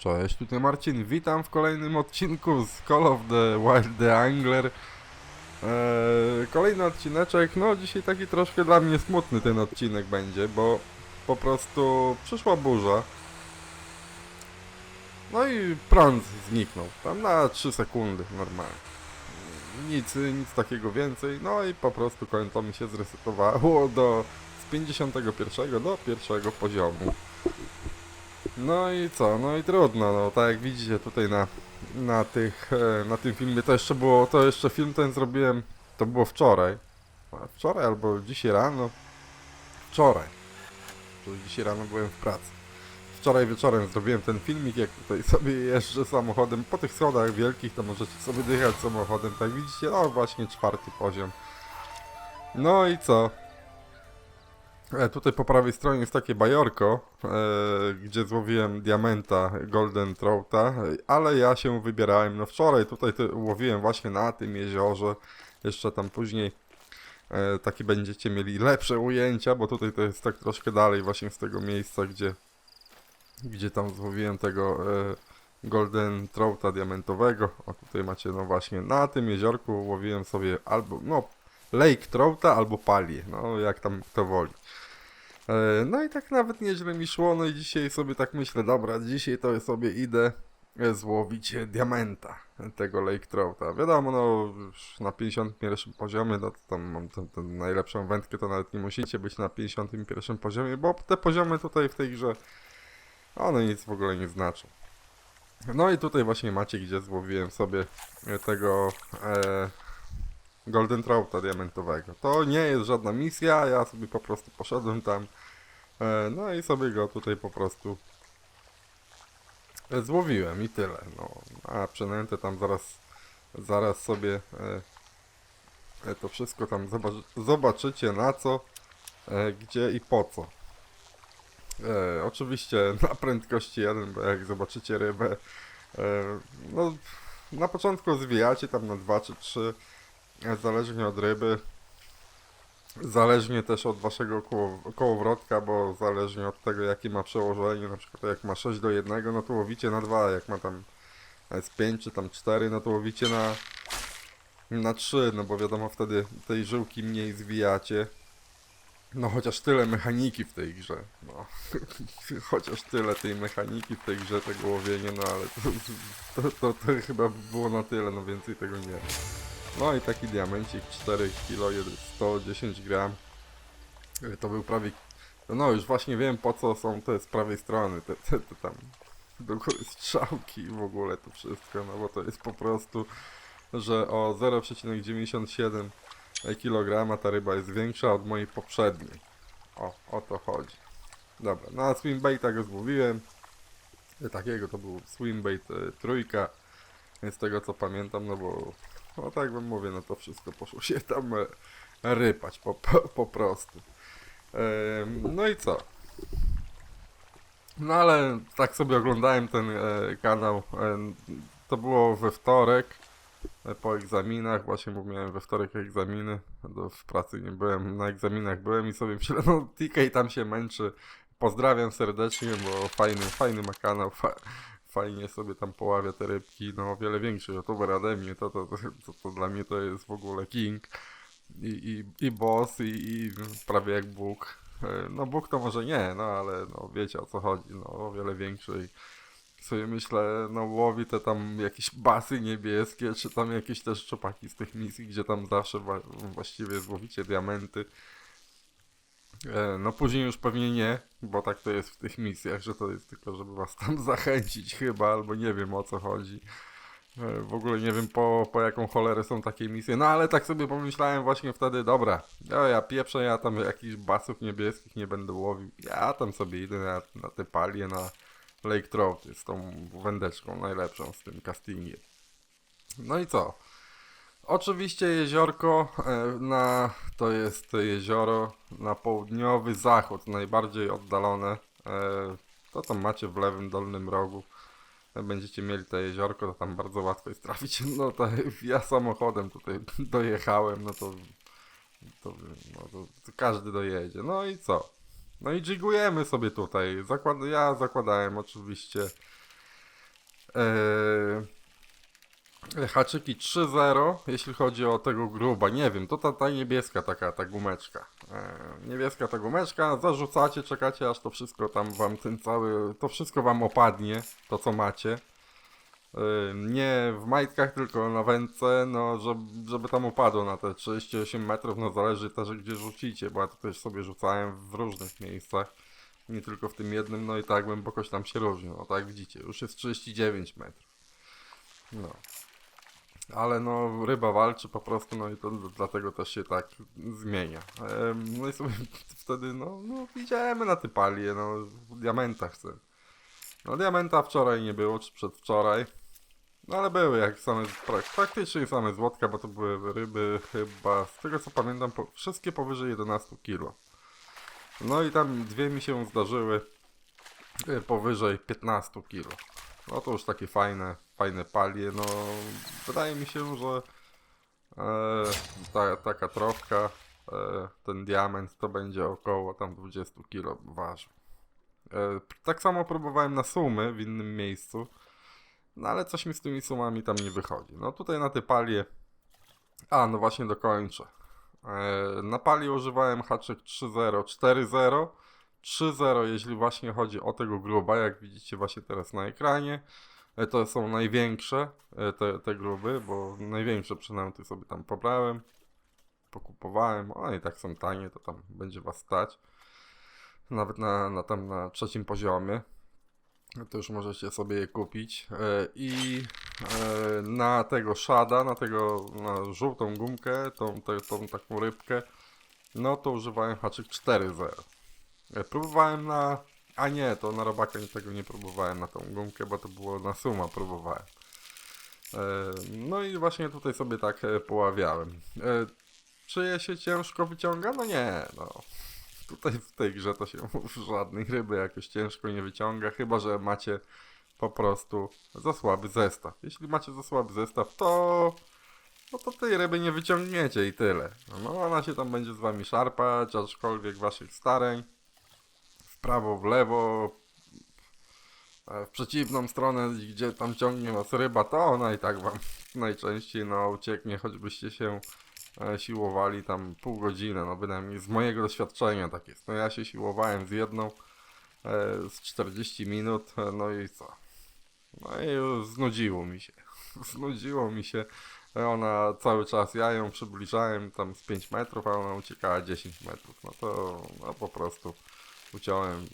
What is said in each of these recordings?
Cześć, tutaj Marcin. Witam w kolejnym odcinku z Call of the Wild the Angler. Eee, kolejny odcineczek. No, dzisiaj taki troszkę dla mnie smutny ten odcinek będzie, bo po prostu przyszła burza. No i prąd zniknął. Tam na 3 sekundy normalnie. Nic, nic takiego więcej. No i po prostu konto mi się zresetowało do z 51 do pierwszego poziomu. No i co? No i trudno, no tak jak widzicie tutaj na, na tych, e, na tym filmie, to jeszcze było, to jeszcze film ten zrobiłem, to było wczoraj. Wczoraj albo dzisiaj rano. Wczoraj. To dzisiaj rano byłem w pracy. Wczoraj wieczorem zrobiłem ten filmik, jak tutaj sobie jeżdżę samochodem po tych schodach wielkich, to możecie sobie dychać samochodem, tak widzicie? No właśnie czwarty poziom. No i co? E, tutaj po prawej stronie jest takie bajorko, e, gdzie złowiłem diamenta Golden Trouta, ale ja się wybierałem, no wczoraj tutaj to łowiłem właśnie na tym jeziorze, jeszcze tam później e, takie będziecie mieli lepsze ujęcia, bo tutaj to jest tak troszkę dalej właśnie z tego miejsca, gdzie, gdzie tam złowiłem tego e, Golden Trouta diamentowego, o tutaj macie no właśnie na tym jeziorku łowiłem sobie albo no Lake Trouta albo Palię, no jak tam kto woli. E, No i tak nawet nieźle mi szło, no i dzisiaj sobie tak myślę, dobra, dzisiaj to sobie idę e, złowić diamenta tego Lake Trouta. Wiadomo, no na 51 poziomie, no to tam mam tę tę najlepszą wędkę, to nawet nie musicie być na 51 poziomie, bo te poziomy tutaj w tej grze, one nic w ogóle nie znaczą. No i tutaj właśnie macie, gdzie złowiłem sobie e, tego e, Golden Trouta diamentowego. To nie jest żadna misja, ja sobie po prostu poszedłem tam, no i sobie go tutaj po prostu e, złowiłem i tyle. No, a przynętę tam zaraz, zaraz sobie e, e, to wszystko tam zobaczy, zobaczycie na co, e, gdzie i po co. E, oczywiście na prędkości 1, bo jak zobaczycie rybę, e, no na początku zwijacie tam na 2 czy 3, e, zależnie od ryby. Zależnie też od waszego koło, kołowrotka, bo zależnie od tego jakie ma przełożenie, na przykład jak ma 6 do 1, no to łowicie na 2, jak ma tam z 5 czy tam 4, no to łowicie na, na 3, no bo wiadomo wtedy tej żyłki mniej zwijacie. No chociaż tyle mechaniki w tej grze, no. chociaż tyle tej mechaniki w tej grze, tego łowienia, no ale to, to, to, to chyba było na tyle, no więcej tego nie. No i taki diamencik 4 kg 110 gram. Y, To był prawie. No już właśnie wiem po co są te z prawej strony, te, te, te tam do góry strzałki i w ogóle to wszystko, no bo to jest po prostu, że o 0,97 kg ta ryba jest większa od mojej poprzedniej. O, o to chodzi. Dobra, no a swimbaita go złowiłem. Y, Takiego to był swimbait y, trójka. Z tego co pamiętam, no bo no tak wam mówię, no to wszystko poszło się tam e, rypać po, po, po prostu. No i co? No ale tak sobie oglądałem ten e, kanał. E, to było we wtorek e, po egzaminach, właśnie bo miałem we wtorek egzaminy. W pracy nie byłem, na egzaminach byłem i sobie myślę, no TK tam się męczy. Pozdrawiam serdecznie, bo fajny, fajny ma kanał. Fa fajnie sobie tam poławia te rybki, no o wiele większy youtuber ode mnie, to, to, to, to, to dla mnie to jest w ogóle king i, i, i boss i, i prawie jak Bóg. E, No Bóg to może nie, no ale no wiecie o co chodzi, no o wiele większy i sobie myślę, no łowi te tam jakieś basy niebieskie, czy tam jakieś też czopaki z tych misji, gdzie tam zawsze właściwie złowicie diamenty. E, No później już pewnie nie, bo tak to jest w tych misjach, że to jest tylko, żeby was tam zachęcić chyba, albo nie wiem o co chodzi. E, W ogóle nie wiem po, po jaką cholerę są takie misje, no ale tak sobie pomyślałem właśnie wtedy, dobra, ja, ja pieprzę, ja tam jakichś basów niebieskich nie będę łowił, ja tam sobie idę na, na te palie, na Lake Trout z tą wędeczką najlepszą, z tym castingiem. No i co? Oczywiście jeziorko e, na, to jest jezioro na południowy zachód, najbardziej oddalone. E, To tam macie w lewym dolnym rogu. Będziecie mieli to jeziorko, to tam bardzo łatwo jest trafić. No to ja samochodem tutaj dojechałem, no to, to, no to, to każdy dojedzie. No i co? No i jigujemy sobie tutaj. Zakład, ja zakładałem oczywiście Eee, haczyki 3-0, jeśli chodzi o tego gruba, nie wiem, to ta, ta niebieska taka, ta gumeczka. Eee, niebieska ta gumeczka, zarzucacie, czekacie aż to wszystko tam wam, ten cały, to wszystko wam opadnie, to co macie. Eee, nie w majtkach, tylko na wędce, no żeby, żeby tam upadło na te 38 metrów, no zależy też gdzie rzucicie, bo ja to też sobie rzucałem w różnych miejscach nie tylko w tym jednym, no i tak głębokość tam się różni. No tak widzicie, już jest 39 metrów. No. Ale no ryba walczy po prostu, no i to dlatego też się tak zmienia. No i sobie wtedy, no, no na te palie, no w diamentach chcę. No diamenta wczoraj nie było, czy przedwczoraj. No ale były jak same, prak- praktycznie same złotka, bo to były ryby chyba, z tego co pamiętam, po, wszystkie powyżej 11 kg. No i tam dwie mi się zdarzyły e, powyżej 15 kg. No to już takie fajne, fajne palie. No wydaje mi się, że e, ta, taka trofka, e, ten diament to będzie około tam 20 kg ważył. E, tak samo próbowałem na sumy w innym miejscu, no ale coś mi z tymi sumami tam nie wychodzi. No tutaj na te palie, a no właśnie dokończę. E, Na pali używałem haczyk 3.0, 4.0, 3.0 jeśli właśnie chodzi o tego gruba, jak widzicie właśnie teraz na ekranie. E, To są największe e, te, te gruby, bo największe przynęty sobie tam pobrałem, pokupowałem, one i tak są tanie, to tam będzie was stać. Nawet na, na tam na trzecim poziomie. To już możecie sobie je kupić. E, I na tego szada, na tego na żółtą gumkę, tą, tą, tą taką rybkę, no to używałem haczyk 4.0. E, Próbowałem na. A nie, to na robaka tego nie próbowałem na tą gumkę, bo to było na suma próbowałem. E, No i właśnie tutaj sobie tak e, poławiałem. E, Czy je się ciężko wyciąga? No nie, no. Tutaj w tej grze to się żadnej ryby jakoś ciężko nie wyciąga, chyba że macie po prostu za słaby zestaw. Jeśli macie za słaby zestaw, to no to tej ryby nie wyciągniecie i tyle. No ona się tam będzie z wami szarpać, aczkolwiek waszych starań prawo, w lewo, e, w przeciwną stronę, gdzie tam ciągnie was ryba, to ona i tak wam najczęściej no ucieknie, choćbyście się e, siłowali tam pół godziny, no bynajmniej z mojego doświadczenia tak jest. No ja się siłowałem z jedną e, z 40 minut, no i co? No i znudziło mi się. Znudziło mi się. Ona cały czas, ja ją przybliżałem tam z 5 metrów, a ona uciekała 10 metrów. No to no po prostu uciąłem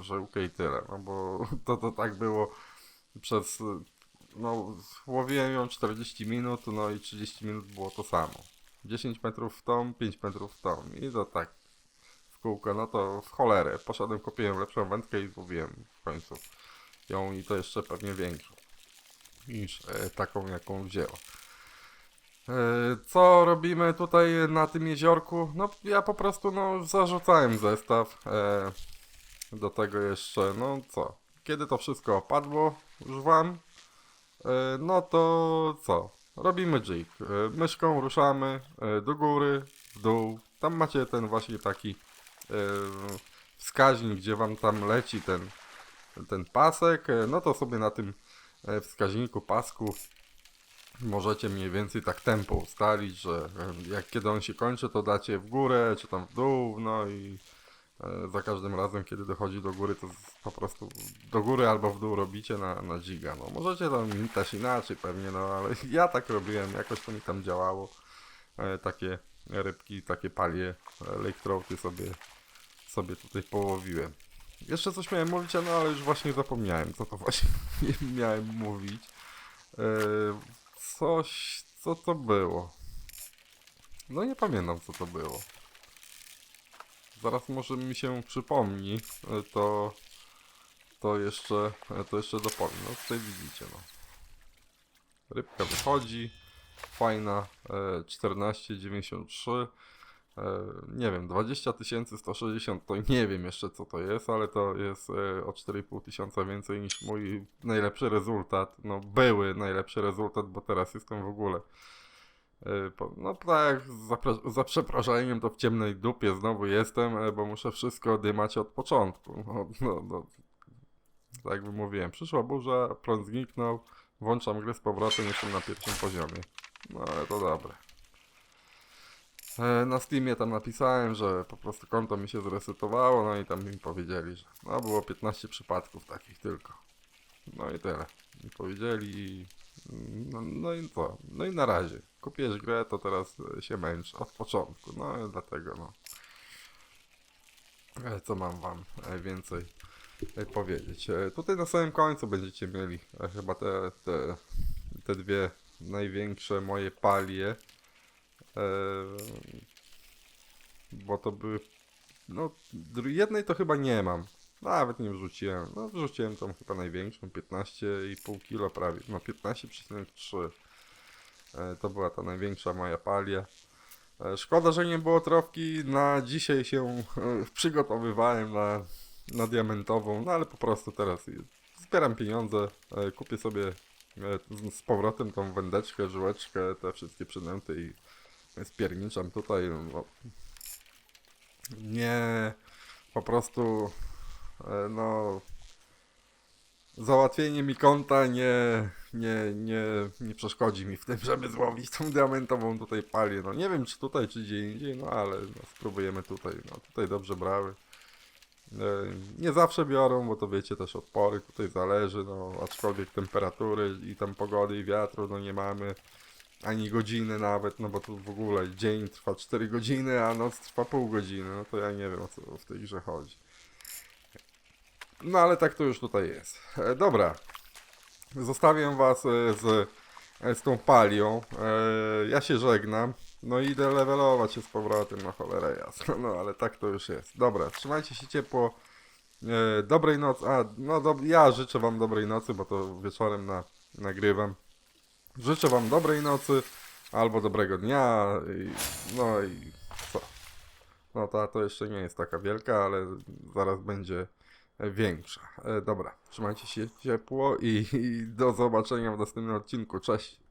żyłkę i tyle. No bo to, to tak było przez no, łowiłem ją 40 minut, no i 30 minut było to samo. 10 metrów w tą, 5 metrów w tą. I to tak w kółko, no to w cholerę. Poszedłem, kupiłem lepszą wędkę i złowiłem w końcu ją i to jeszcze pewnie większą niż e, taką, jaką wzięła. E, co robimy tutaj na tym jeziorku? No ja po prostu no zarzucałem zestaw. E, do tego jeszcze, no co? Kiedy to wszystko opadło już wam, E, no to co? Robimy jig. Myszką ruszamy do góry, w dół. Tam macie ten właśnie taki wskaźnik, gdzie wam tam leci ten, ten pasek. No to sobie na tym wskaźniku pasku możecie mniej więcej tak tempo ustalić, że jak kiedy on się kończy, to dacie w górę, czy tam w dół, no i e, za każdym razem, kiedy dochodzi do góry, to po prostu do góry albo w dół robicie na, na. No możecie tam też inaczej pewnie, no ale ja tak robiłem, jakoś to mi tam działało. E, takie rybki, takie palie, lake sobie, sobie tutaj połowiłem. Jeszcze coś miałem mówić, no ale już właśnie zapomniałem, co to właśnie miałem mówić. E, coś, co to było? No nie pamiętam, co to było. Zaraz może mi się przypomni, e, to, to jeszcze, e, to jeszcze dopowiem. No tutaj widzicie, no. Rybka wychodzi, fajna, e, 14,93. E, nie wiem, 20 160 to nie wiem jeszcze co to jest, ale to jest e, o 4,5 tysiąca więcej niż mój najlepszy rezultat. No były najlepszy rezultat, bo teraz jestem w ogóle e, no tak, za, za przeproszeniem to w ciemnej dupie znowu jestem, bo muszę wszystko dymać od początku. No, no, no. Tak jak mówiłem, przyszła burza, prąd zniknął, włączam grę z powrotem, jestem na pierwszym poziomie. No ale to dobre. E, Na Steamie tam napisałem, że po prostu konto mi się zresetowało, no i tam mi powiedzieli, że no było 15 przypadków takich tylko. No i tyle. Mi powiedzieli no, no i co? No i na razie. Kupiłeś grę, to teraz się męcz od początku. No i dlatego no. E, Co mam wam e, więcej powiedzieć? Tutaj na samym końcu będziecie mieli chyba te, te, te dwie największe moje palie. E, Bo to były. No, jednej to chyba nie mam. Nawet nie wrzuciłem. No, wrzuciłem tą chyba największą, 15,5 kg prawie. No, 15,3. E, To była ta największa moja palia. E, Szkoda, że nie było trofki. Na dzisiaj się e, przygotowywałem na, na diamentową, no ale po prostu teraz zbieram pieniądze, e, kupię sobie e, z- powrotem tą wędeczkę, żyłeczkę, te wszystkie przynęty i spierniczam tutaj. No, nie, po prostu e, no załatwienie mi konta nie, nie, nie, nie przeszkodzi mi w tym, żeby złowić tą diamentową tutaj palię. No nie wiem czy tutaj, czy gdzie indziej, no ale no, spróbujemy tutaj. No tutaj dobrze brały. E, Nie zawsze biorą, bo to wiecie też odpory tutaj zależy, no aczkolwiek temperatury i tam pogody i wiatru no nie mamy ani godziny nawet, no bo tu w ogóle dzień trwa 4 godziny, a noc trwa pół godziny, no to ja nie wiem o co w tej grze chodzi. No ale tak to już tutaj jest. E, dobra. Zostawiam was e, z, e, z tą palią. Ja się żegnam. No i idę levelować się z powrotem na cholerę jasno. No ale tak to już jest. Dobra, trzymajcie się ciepło. Dobrej nocy. A, no dob- ja życzę wam dobrej nocy, bo to wieczorem na, nagrywam. Życzę wam dobrej nocy albo dobrego dnia. I, no i co? No ta to jeszcze nie jest taka wielka, ale zaraz będzie większa. E, dobra, trzymajcie się ciepło i, i do zobaczenia w następnym odcinku. Cześć!